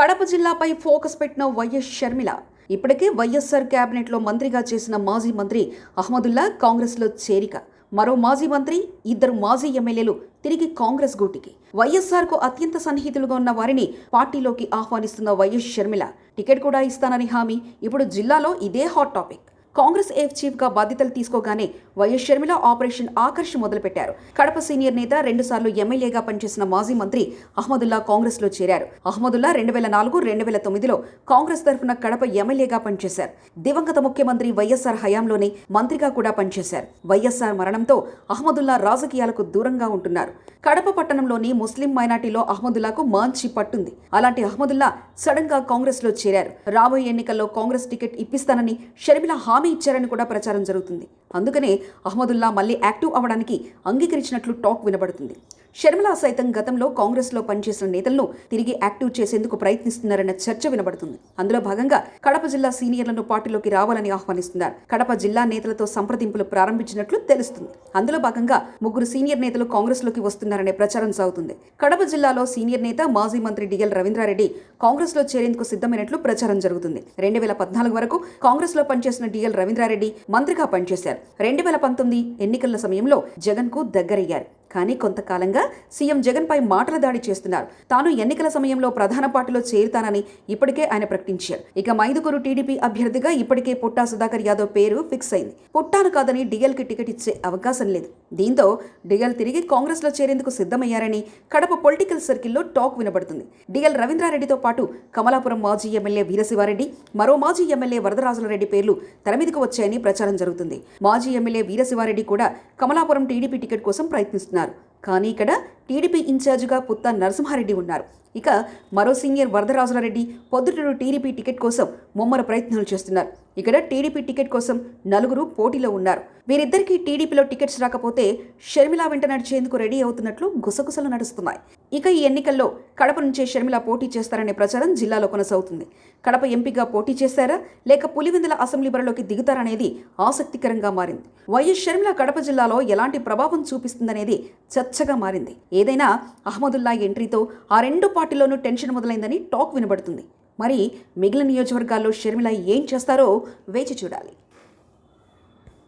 కడప జిల్లాపై ఫోకస్ పెట్టిన వైఎస్ షర్మిల. ఇప్పటికే వైఎస్ఆర్ క్యాబినెట్లో మంత్రిగా చేసిన మాజీ మంత్రి అహ్మదుల్లా కాంగ్రెస్లో చేరిక. మరో మాజీ మంత్రి ఇద్దరు మాజీ ఎమ్మెల్యేలు తిరిగి కాంగ్రెస్ గూటికి. వైఎస్ఆర్కు అత్యంత సన్నిహితులుగా ఉన్న వారిని పార్టీలోకి ఆహ్వానిస్తున్న వైఎస్ షర్మిల. టికెట్ కూడా ఇస్తానని హామీ. ఇప్పుడు జిల్లాలో ఇదే హాట్ టాపిక్. కాంగ్రెస్ ఏఫ్ చీఫ్గా బాధ్యతలు తీసుకోగానే వైఎస్ షర్మిల ఆపరేషన్ ఆకర్ష్ మొదలుపెట్టారు. కడప సీనియర్ నేత రెండుసార్లు ఎమ్మెల్యేగా పనిచేసిన మాజీ మంత్రి అహ్మదుల్లా కాంగ్రెస్లో చేరారు. అహ్మదుల్లా రెండు వేల నాలుగు రెండు వేల తొమ్మిదిలో కాంగ్రెస్ తరఫున కడప ఎమ్మెల్యేగా పనిచేశారు. దివంగత ముఖ్యమంత్రి వైఎస్ఆర్ హయాంలోనే మంత్రిగా కూడా పనిచేశారు. వైఎస్ఆర్ మరణంతో అహ్మదుల్లా రాజకీయాలకు దూరంగా ఉంటున్నారు. కడప పట్టణంలోని ముస్లిం మైనార్టీలో అహ్మదుల్లాకు మంచి పట్టుంది. అలాంటి అహ్మదుల్లా సడన్గా కాంగ్రెస్లో చేరారు. రాబోయే ఎన్నికల్లో కాంగ్రెస్ టికెట్ ఇప్పిస్తానని షర్మిల హామీ హామీ ఇచ్చారని కూడా ప్రచారం జరుగుతుంది. అందుకనే అహ్మదుల్లా మళ్ళీ యాక్టివ్ అవ్వడానికి అంగీకరించినట్లు టాక్ వినబడుతుంది. షర్మిల సైతం గతంలో కాంగ్రెస్లో పనిచేసిన నేతలను తిరిగి యాక్టివ్ చేసేందుకు ప్రయత్నిస్తున్నారన్న చర్చ వినబడుతుంది. అందులో భాగంగా కడప జిల్లా సీనియర్లను పార్టీలోకి రావాలని ఆహ్వానిస్తున్నారు. కడప జిల్లా నేతలతో సంప్రదింపులు ప్రారంభించినట్లు తెలుస్తుంది. అందులో భాగంగా ముగ్గురు సీనియర్ నేతలు కాంగ్రెస్లోకి వస్తున్నారనే ప్రచారం సాగుతుంది. కడప జిల్లాలో సీనియర్ నేత మాజీ మంత్రి డిఎల్ రవీంద్రారెడ్డి కాంగ్రెస్లో చేరేందుకు సిద్ధమైనట్లు ప్రచారం జరుగుతుంది. రెండు వేల పద్నాలుగు వరకు కాంగ్రెస్లో పనిచేసిన డిఎల్ రవీంద్రారెడ్డి మంత్రిగా పనిచేశారు. రెండు వేల పంతొమ్మిది ఎన్నికల సమయంలో జగన్కు దగ్గరయ్యారు. కానీ కొంతకాలంగా సీఎం జగన్పై మాటల దాడి చేస్తున్నారు. తాను ఎన్నికల సమయంలో ప్రధాన పార్టీలో చేరుతానని ఇప్పటికే ఆయన ప్రకటించారు. ఇక మైదుగురు టీడీపీ అభ్యర్థిగా ఇప్పటికే పుట్టా సుధాకర్ యాదవ్ పేరు ఫిక్స్ అయింది. పుట్టాను కాదని డిఎల్కి టికెట్ ఇచ్చే అవకాశం లేదు. దీంతో డిఎల్ తిరిగి కాంగ్రెస్లో చేరేందుకు సిద్ధమయ్యారని కడప పొలిటికల్ సర్కిల్లో టాక్ వినబడుతుంది. డిఎల్ రవీంద్రారెడ్డితో పాటు కమలాపురం మాజీ ఎమ్మెల్యే వీరశివారెడ్డి మరో మాజీ ఎమ్మెల్యే వరదరాజులరెడ్డి పేర్లు తెరమీదకు వచ్చాయని ప్రచారం జరుగుతుంది. మాజీ ఎమ్మెల్యే వీరశివారెడ్డి కూడా కమలాపురం టీడీపీ టికెట్ కోసం ప్రయత్నిస్తున్నారు. కానీ ఇక్కడ టీడీపీ ఇన్ఛార్జిగా పుత్త నరసింహారెడ్డి ఉన్నారు. ఇక మరో senior Varadarajulureddy Proddatur TDP ticket కోసం ముమ్మర ప్రయత్నాలు చేస్తున్నారు. ఇక్కడ టీడీపీ టికెట్ కోసం నలుగురు పోటీలో ఉన్నారు. వీరిద్దరికీ టీడీపీలో టికెట్స్ రాకపోతే షర్మిల వెంట నడిచేందుకు రెడీ అవుతున్నట్లు గుసగుసలు నడుస్తున్నాయి. ఇక ఈ ఎన్నికల్లో కడప నుంచే షర్మిల పోటీ చేస్తారనే ప్రచారం జిల్లాలో కొనసాగుతుంది. కడప ఎంపీగా పోటీ చేశారా? లేక పులివెందుల అసెంబ్లీ బరిలోకి దిగుతారనేది ఆసక్తికరంగా మారింది. వైఎస్ షర్మిల కడప జిల్లాలో ఎలాంటి ప్రభావం చూపిస్తుందనేది చర్చగా మారింది. ఏదైనా అహ్మదుల్లా ఎంట్రీతో ఆ రెండు పార్టీలోనూ టెన్షన్ మొదలైందని టాక్ వినబడుతుంది. మరి మిగిలిన నియోజకవర్గాల్లో షర్మిల ఏం చేస్తారో వేచి చూడాలి.